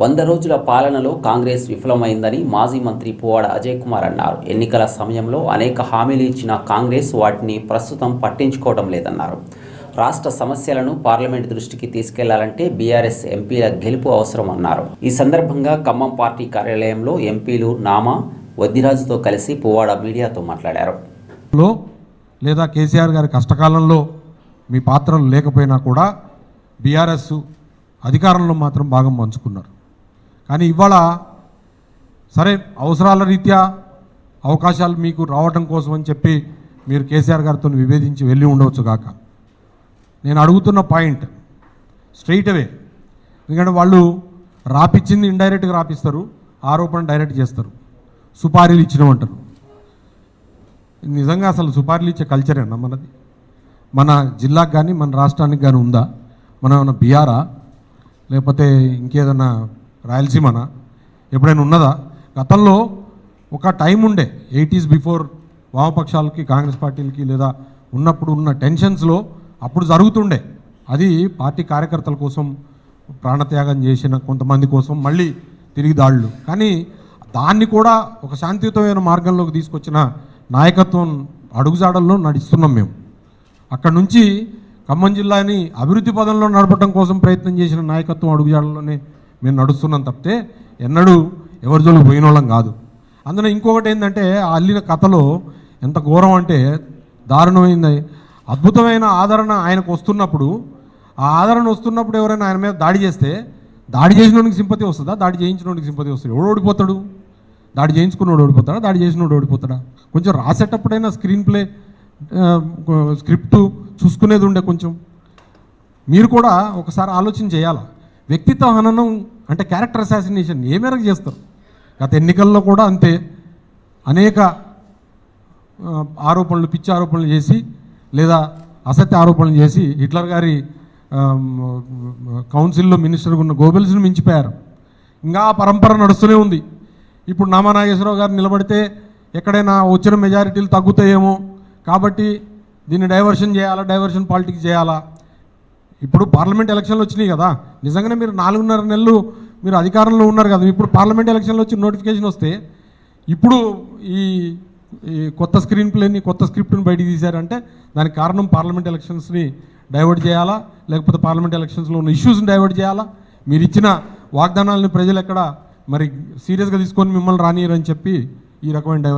వంద రోజుల పాలనలో కాంగ్రెస్ విఫలమైందని మాజీ మంత్రి పువ్వాడ అజయ్ కుమార్ అన్నారు. ఎన్నికల సమయంలో అనేక హామీలు ఇచ్చిన కాంగ్రెస్ వాటిని ప్రస్తుతం పట్టించుకోవడం లేదన్నారు. రాష్ట్ర సమస్యలను పార్లమెంట్ దృష్టికి తీసుకెళ్ళాలంటే బీఆర్ఎస్ ఎంపీల గెలుపు అవసరం అన్నారు. ఈ సందర్భంగా ఖమ్మం పార్టీ కార్యాలయంలో ఎంపీలు నామా వద్దిరాజుతో కలిసి పువ్వాడ మీడియాతో మాట్లాడారు. లో లేదా కేసీఆర్ గారి కష్టకాలంలో మీ పాత్రలు లేకపోయినా కూడా బీఆర్ఎస్ అధికారంలో మాత్రం భాగం పంచుకున్నారు. కానీ ఇవాళ సరే అవసరాల రీత్యా అవకాశాలు మీకు రావటం కోసం అని చెప్పి మీరు కేసీఆర్ గారితో విభేదించి వెళ్ళి ఉండవచ్చు కాక. నేను అడుగుతున్న పాయింట్ స్ట్రైట్ అవే. ఎందుకంటే వాళ్ళు రాపిచ్చింది ఇండైరెక్ట్గా రాపిస్తారు ఆరోపణ డైరెక్ట్ చేస్తారు సుపారీలు ఇచ్చినామంటారు నిజంగా అసలు సుపారీలు ఇచ్చే కల్చరేనా మనది? మన జిల్లాకు కానీ మన రాష్ట్రానికి కానీ ఉందా? మన ఏమైనా బీఆరా లేకపోతే ఇంకేదన్నా రాయలసీమన? ఎప్పుడైనా ఉన్నదా? గతంలో ఒక టైం ఉండే ఎయిటీస్ బిఫోర్ వామపక్షాలకి కాంగ్రెస్ పార్టీలకి లేదా ఉన్నప్పుడు ఉన్న టెన్షన్స్లో అప్పుడు జరుగుతుండే. అది పార్టీ కార్యకర్తల కోసం ప్రాణత్యాగం చేసిన కొంతమంది కోసం మళ్ళీ తిరిగి దాడులు. కానీ దాన్ని కూడా ఒక శాంతియుతమైన మార్గంలోకి తీసుకొచ్చిన నాయకత్వం అడుగుజాడల్లో నడుస్తున్నాం మేము. అక్కడ నుంచి ఖమ్మం జిల్లాని అభివృద్ధి పదంలో నడపడం కోసం ప్రయత్నం చేసిన నాయకత్వం అడుగుజాడల్లోనే మేము నడుస్తున్నాం తప్పితే ఎన్నడూ ఎవరి జోలికి పోయిన వాళ్ళం కాదు. అందులో ఇంకొకటి ఏంటంటే ఆ అల్లిన కథలో ఎంత ఘోరం అంటే దారుణమైంది అద్భుతమైన ఆదరణ ఆయనకు వస్తున్నప్పుడు ఆ ఆదరణ వస్తున్నప్పుడు ఎవరైనా ఆయన మీద దాడి చేస్తే దాడి చేసినోడికి సింపతి వస్తుందా? దాడి చేయించినోడికి సింపతి వస్తుంది? ఎవడు ఓడిపోతాడు? దాడి చేయించుకున్నోడు ఓడిపోతాడా? దాడి చేసినోడు ఓడిపోతాడా? కొంచెం రాసేటప్పుడైనా స్క్రీన్ ప్లే స్క్రిప్ట్ చూసుకునేది ఉండే కొంచెం. మీరు కూడా ఒకసారి ఆలోచన చేయాలా? వ్యక్తిత్వ హననం అంటే క్యారెక్టర్ అసాసినేషన్ ఏ మేరకు చేస్తారు? గత ఎన్నికల్లో కూడా అంతే. అనేక ఆరోపణలు పిచ్చి ఆరోపణలు చేసి లేదా అసత్య ఆరోపణలు చేసి హిట్లర్ గారి కౌన్సిల్లో మినిస్టర్గా ఉన్న గోబెల్స్ని మించిపోయారు. ఇంకా ఆ పరంపర నడుస్తూనే ఉంది. ఇప్పుడు నామా నాగేశ్వరరావు గారు నిలబడితే ఎక్కడైనా వచ్చిన మెజారిటీలు తగ్గుతాయేమో. కాబట్టి దీన్ని డైవర్షన్ చేయాలా డైవర్షన్ పాలిటిక్స్ చేయాలా? ఇప్పుడు పార్లమెంట్ ఎలక్షన్లు వచ్చినాయి కదా. నిజంగానే మీరు నాలుగున్నర నెలలు మీరు అధికారంలో ఉన్నారు కదా. ఇప్పుడు పార్లమెంట్ ఎలక్షన్లు వచ్చి నోటిఫికేషన్ వస్తే ఇప్పుడు ఈ ఈ కొత్త స్క్రీన్ ప్లేని కొత్త స్క్రిప్ట్ని బయటికి తీశారంటే దానికి కారణం పార్లమెంట్ ఎలక్షన్స్ని డైవర్ట్ చేయాలా? లేకపోతే పార్లమెంట్ ఎలక్షన్స్లో ఉన్న ఇష్యూస్ని డైవర్ట్ చేయాలా? మీరు ఇచ్చిన వాగ్దానాలని ప్రజలు ఎక్కడ మరి సీరియస్గా తీసుకొని మిమ్మల్ని రానియరని చెప్పి ఈ రకమైన డైవర్ట్